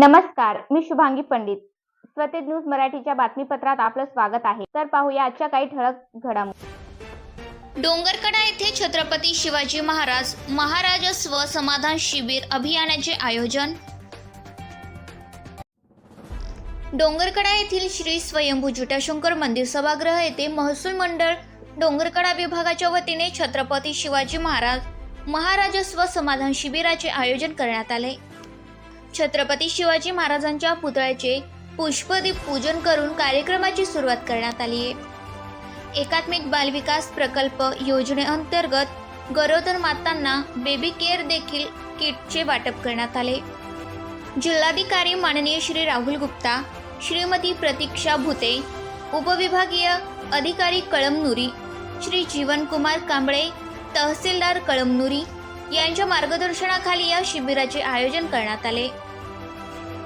नमस्कार मी शुभांगी पंडित. स्वतेज न्यूज मराठीच्या बातमीपत्रात आपलं स्वागत आहे. तर पाहूया आजच्या काही ठळक घडामोडी डोंगरकडा येथे छत्रपती शिवाजी महाराज महाराजस्व समाधान शिबिर अभियानाचे आयोजन. डोंगरकडा येथील श्री स्वयंभू जुटाशंकर मंदिर सभागृह येथे महसूल मंडळ डोंगरकडा विभागाच्या वतीने छत्रपती शिवाजी महाराज महाराजस्व समाधान शिबिराचे आयोजन करण्यात आले. छत्रपती शिवाजी महाराजांच्या पुतळ्याचे पुष्पदीप पूजन करून कार्यक्रमाची सुरुवात करण्यात आली आहे. एकात्मिक बालविकास प्रकल्प योजनेअंतर्गत गरोदर मातांना बेबी केअर देखील किटचे वाटप करण्यात आले. जिल्हाधिकारी माननीय श्री राहुल गुप्ता श्रीमती प्रतीक्षा भुते उपविभागीय अधिकारी कळमनुरी श्री जीवनकुमार कांबळे तहसीलदार कळमनुरी यांच्या मार्गदर्शनाखाली या शिबिराचे आयोजन करण्यात आले.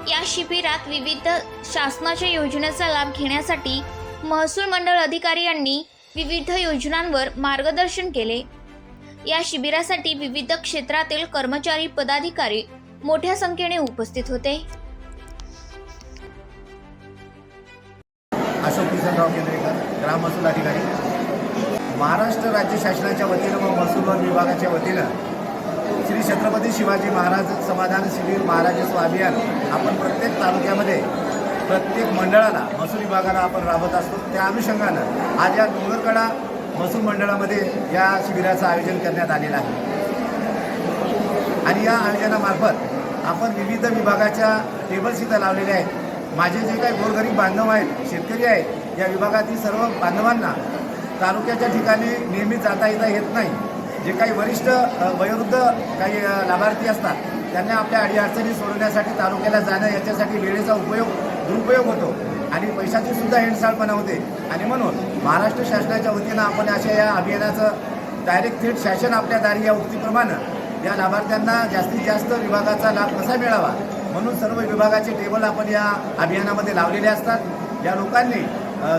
या शिबिरात विविध शासनाच्या योजनेचा लाभ घेण्यासाठी महसूल मंडळ अधिकारी यांनी विविध योजनांवर मार्गदर्शन केले. या शिबिरासाठी विविध क्षेत्रातील कर्मचारी पदाधिकारी मोठ्या संख्येने उपस्थित होते. अशोक किसनराव केंद्रेकर ग्राम महसूल अधिकारी. महाराष्ट्र राज्य शासनाच्या वतीनं व महसूल विभागाच्या वतीनं श्री छत्रपती शिवाजी महाराज समाधान शिबिर महाराजस्व अभियान आपण प्रत्येक तालुक्यामध्ये प्रत्येक मंडळाला महसूल विभागाला आपण राबवत असतो. त्या अनुषंगानं आज या डोंगरकडा महसूल मंडळामध्ये या शिबिराचं आयोजन करण्यात आलेलं आहे. आणि या आयोजनामार्फत आपण विविध विभागाच्या टेबल्स इथं लावलेले आहेत. माझे जे काही गोरगरीब बांधव आहेत शेतकरी आहेत या विभागातील सर्व बांधवांना तालुक्याच्या ठिकाणी नियमित जाता येता येत नाही. जे काही वरिष्ठ वयोवृद्ध काही लाभार्थी असतात त्यांना आपल्या अडीअडचणी सोडवण्यासाठी तालुक्याला जाणं याच्यासाठी वेळेचा उपयोग दुरुपयोग होतो. आणि पैशाची सुद्धा हेळसाळपणा होते. आणि म्हणून महाराष्ट्र शासनाच्या वतीनं आपण अशा या अभियानाचं डायरेक्ट थेट शासन आपल्या दारी या उक्तीप्रमाणे या लाभार्थ्यांना जास्तीत जास्त विभागाचा लाभ कसा मिळावा? म्हणून सर्व विभागाचे टेबल आपण या अभियानामध्ये लावलेले असतात. या लोकांनी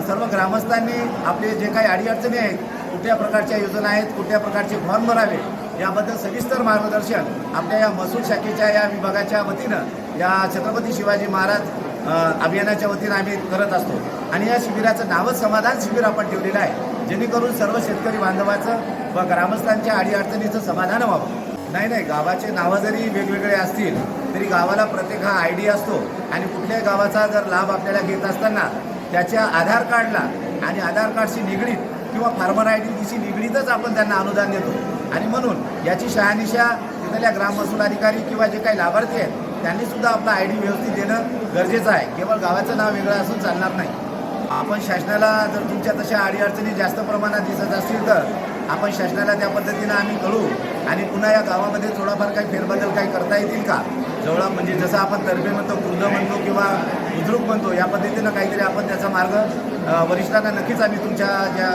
सर्व ग्रामस्थांनी आपले जे काही अडीअडचणी आहेत कुठल्या प्रकारच्या योजना आहेत कुठल्या प्रकारचे फॉर्म भरावे याबद्दल सविस्तर मार्गदर्शन आपल्या या महसूल शाखेच्या या विभागाच्या वतीनं या छत्रपती शिवाजी महाराज अभियानाच्या वतीनं आम्ही करत असतो. आणि या शिबिराचं नावच समाधान शिबिर आपण ठेवलेलं आहे जेणेकरून सर्व शेतकरी बांधवाचं व ग्रामस्थांच्या अडीअडचणीचं समाधान व्हावं. नाही नाही गावाचे नावं जरी वेगवेगळे असतील तरी गावाला प्रत्येक हा आय डी असतो. आणि कुठल्याही गावाचा जर लाभ आपल्याला घेत असताना त्याच्या आधार कार्डला आणि आधार कार्डशी निगडीत किंवा फार्मर आय डी दिशी निगडीतच आपण त्यांना अनुदान देतो. आणि म्हणून याची शहानिशा तिथल्या ग्राम महसूल अधिकारी किंवा जे काही लाभार्थी आहेत त्यांनी सुद्धा आपला आय डी व्यवस्थित देणं गरजेचं आहे. केवळ गावाचं नाव वेगळं असून चालणार नाही. आपण शासनाला जर तुमच्या तशा अडीअडचणी जास्त प्रमाणात दिसत असतील तर आपण शासनाला त्या पद्धतीनं आम्ही कळू. आणि पुन्हा या गावामध्ये थोडाफार काही फेरबदल काही करता येतील का? जवळ म्हणजे जसं आपण तर्फे म्हणतो कृद म्हणतो किंवा बुद्रुक म्हणतो या पद्धतीनं काहीतरी आपण त्याचा मार्ग वरिष्ठांना नक्कीच आम्ही तुमच्या ज्या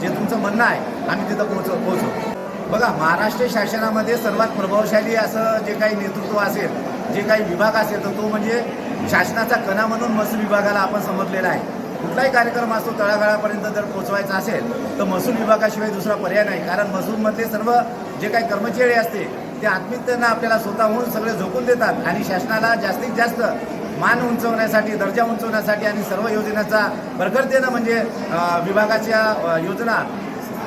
जे तुमचं म्हणणं आहे आम्ही तिथं पोहोच पोहोचू बघा महाराष्ट्र शासनामध्ये सर्वात प्रभावशाली असं जे काही नेतृत्व असेल जे काही विभाग असेल तर तो म्हणजे शासनाचा कणा म्हणून महसूल विभागाला आपण समजलेला आहे. कुठलाही कार्यक्रम असतो तळागाळापर्यंत जर पोहोचवायचा असेल तर महसूल विभागाशिवाय दुसरा पर्याय नाही. कारण महसूलमधले सर्व जे काही कर्मचारी असते ते आत्मिकतेनं आपल्याला स्वतःहून सगळे झोकून देतात आणि शासनाला जास्तीत जास्त मान उंचवण्यासाठी दर्जा उंचवण्यासाठी आणि सर्व योजनेचा प्रखरतेनं म्हणजे विभागाच्या योजना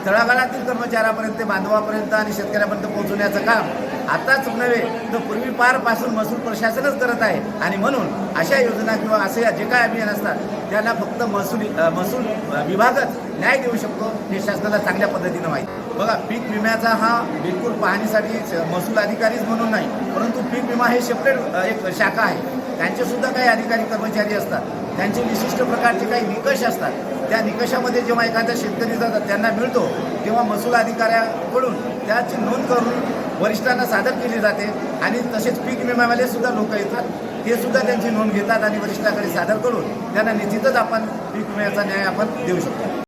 तळागाळातील कर्मचाऱ्यापर्यंत बांधवापर्यंत आणि शेतकऱ्यापर्यंत पोहोचवण्याचं काम आताच नव्हे तर पूर्वी पारपासून महसूल प्रशासनच करत आहे. आणि म्हणून अशा योजना किंवा असे जे काय अभियान असतात त्यांना फक्त महसूल महसूल विभागच न्याय देऊ शकतो हे शासनाला चांगल्या पद्धतीनं माहिती बघा पीक विम्याचा हा बिलकुल पाहणीसाठी महसूल अधिकारीच म्हणून नाही परंतु पीक विमा हे सेपरेट एक शाखा आहे. त्यांचे सुद्धा काही अधिकारी कर्मचारी असतात. त्यांचे विशिष्ट प्रकारचे काही निकष असतात. त्या निकषामध्ये जेव्हा एखाद्या शेतकरी जातात त्यांना मिळतो तेव्हा महसूल अधिकाऱ्याकडून त्याची नोंद करून वरिष्ठांना सादर केली जाते आणि तसेच पीक विम्यावाले सुद्धा लोक येतात. ते सुद्धा त्यांची नोंद घेतात आणि वरिष्ठाकडे सादर करून त्यांना निश्चितच आपण पीक विम्याचा न्याय आपण देऊ शकतो.